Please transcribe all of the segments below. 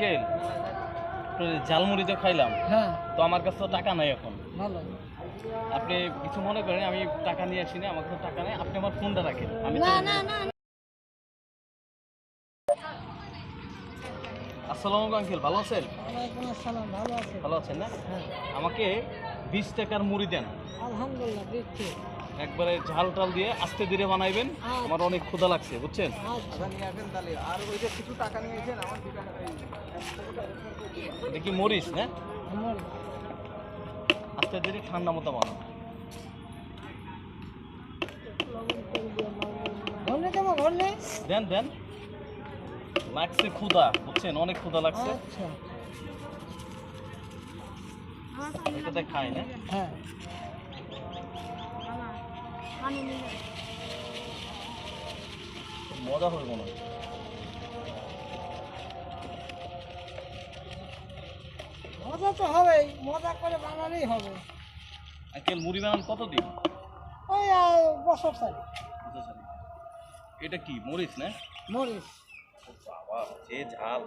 Uncle jhalmuri তো খাইলাম। হ্যাঁ। তো আমার কাছে তো টাকা নাই এখন। ভালো। আপনি কিছু মনে করেন আমি টাকা নিয়ে আসিনি আমার কাছে টাকা নেই আপনি আমার ফোনটা রাখেন। আমি আসসালামু আলাইকুম আঙ্কেল ভালো আছেন? ভালো আছে। ভালো আছেন না? হ্যাঁ। আমাকে বিশ টাকার মুড়ি দেন। আলহামদুলিল্লাহ একবারে ঝাল টাল দিয়ে আস্তে ধীরে বানাইবেন। আচ্ছা। আমার অনেক ক্ষুধা লাগছে বুঝছেন? আচ্ছা। এটা কি মরিচ না? আমার আস্তে ধীরে ঠান্ডা মতো বানান দেন দেন। লাগছে ক্ষুধা বুঝছেন? অনেক ক্ষুধা লাগছে। আচ্ছা। এটাতে খাই না? হ্যাঁ। মজা হবে মনে হয়। মজা তো হবেই মজা করে বানালেই হবে। আঙ্কেল মুড়ি বানান কতদিন? ওই বছর বুঝেছেন এটা কি মরিচ না? মরিচ। বাবা যে ঝাল।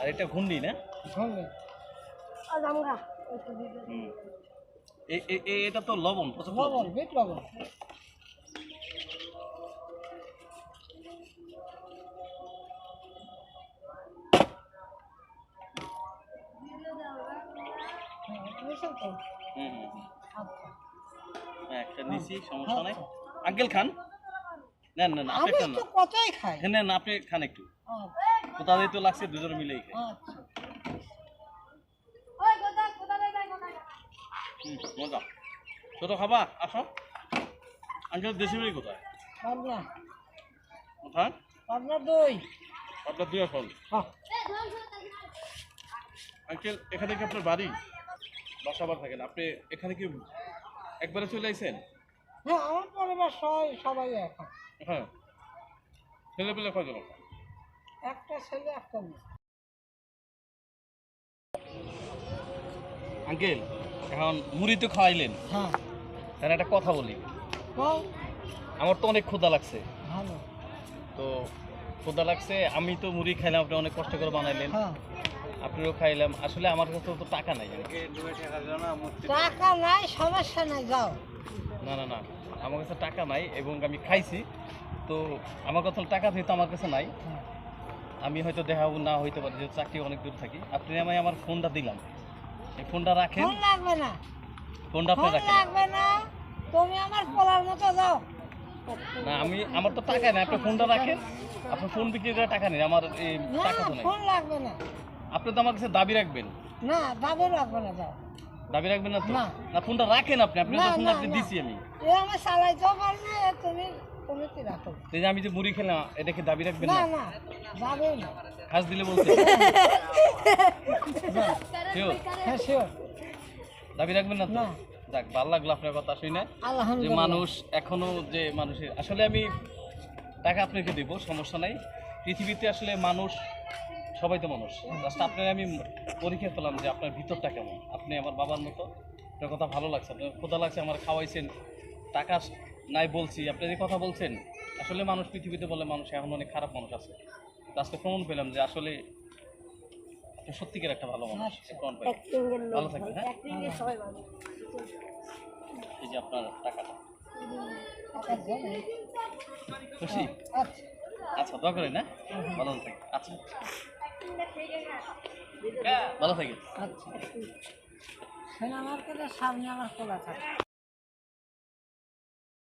আর এটা ঘুন্ডি না? ঘরলে হুম এ- এ- এ- এটা তো লবণ লবণ। বিট লবণ। হ্যাঁ। আচ্ছা। হ্যাঁ, একটা নিছি সমস্যা নাই। আঙ্কেল খান? নেন নেন আপনি খান তো খাই। হ্যাঁ, নেন আপনি খান একটু। আচ্ছা, কোথা দিয়ে তো লাগছে দুজন মিলেই খাই আচ্ছা। হুম, মজা। ছোট খাবা আসো। আঙ্কেল দেশি বাড়ি কোথায়? পাবনা। কোথায়? পাবনা দই। আপনার দুই হ্যাঁ আঙ্কেল এখানে কি আপনার বাড়ি? বাসা আবার থাকেন আপনি এখানে কি একবারে চলে আইছেন? হ্যাঁ আমার পরিবার সবাই সবাই এখন। হ্যাঁ। ছেলে পেলে কয়জন একটা ছেলে একটা মেয়ে। আঙ্কেল এখন মুড়ি তো খাওয়াইলেন হ্যাঁ। তাহলে একটা কথা বলি। আমার তো অনেক ক্ষুধা লাগছে। তো ক্ষুধা লাগছে আমি তো মুড়ি খাইলাম আপনি অনেক কষ্ট করে বানাইলেন। হ্যাঁ। আপনিও খাইলাম আসলে আমার কাছে তো টাকা নাই। টাকা নাই সমস্যা নাই যাও। না না না আমার কাছে টাকা নাই এবং আমি খাইছি। তো আমার কাছে টাকা যেহেতু আমার কাছে নাই হ্যাঁ। আমি হয়তো দেখা না হইতে পারি যেহেতু চাকরি অনেক দূর থাকি। আপনি আমায় আমার ফোনটা দিলাম। এই ফোনটা রাখেন। ফোন লাগবে না। ফোনটা আপনি ফোন রাখেন। লাগবে না। তুমি আমার পোলার মতো যাও। না আমি আমার তো টাকা নেই আপনি ফোনটা রাখেন। আপনি ফোন বিক্রি করে টাকা নেই আমার টাকা তো নেই। ফোন লাগবে না। আপনি তো আমার কাছে দাবি রাখবেন। না দাবি লাগবে না যাও। দাবি রাখবেন না তো? না। ফোনটা রাখেন আপনি আপনি তো ফোন আপনি দিছি আমি। এ আমি চালাইতেও পারবে তুমি আমি যে মুড়ি খেলাম এটা কি দাবি রাখবেন না না? না যাবে না। খাস দিলে বলতে হ্যাঁ শিওর দাবি রাখবেন না না। যাক ভালো লাগল আপনার কথা শুনে। যে মানুষ এখনও যে মানুষের আসলে আমি টাকা আপনাকে দেব সমস্যা নাই। পৃথিবীতে আসলে মানুষ সবাই তো মানুষ। জাস্ট আপনার আমি পরীক্ষা পেলাম যে আপনার ভিতরটা কেমন। আপনি আমার বাবার মতো। আপনার কথা ভালো লাগছে আপনার ক্ষুধা লাগছে আমার খাওয়াইছেন। টাকা নাই বলছি আপনি যে কথা বলছেন আসলে মানুষ পৃথিবীতে বলে মানুষ এখন অনেক খারাপ মানুষ আছে। আজকে প্রমাণ পেলাম যে আসলে সত্যিকার একটা ভালো মানুষ প্রমাণ পেলাম। ভালো থাকবেন হ্যাঁ? এই যে আপনার টাকাটা। খুশি? আচ্ছা। আচ্ছা দোয়া করেন হ্যাঁ? ভালো থাকেন। আচ্ছা। ভালো থাকেন। আচ্ছা। মার্কেটের সামনে আমার খোলা থাকে।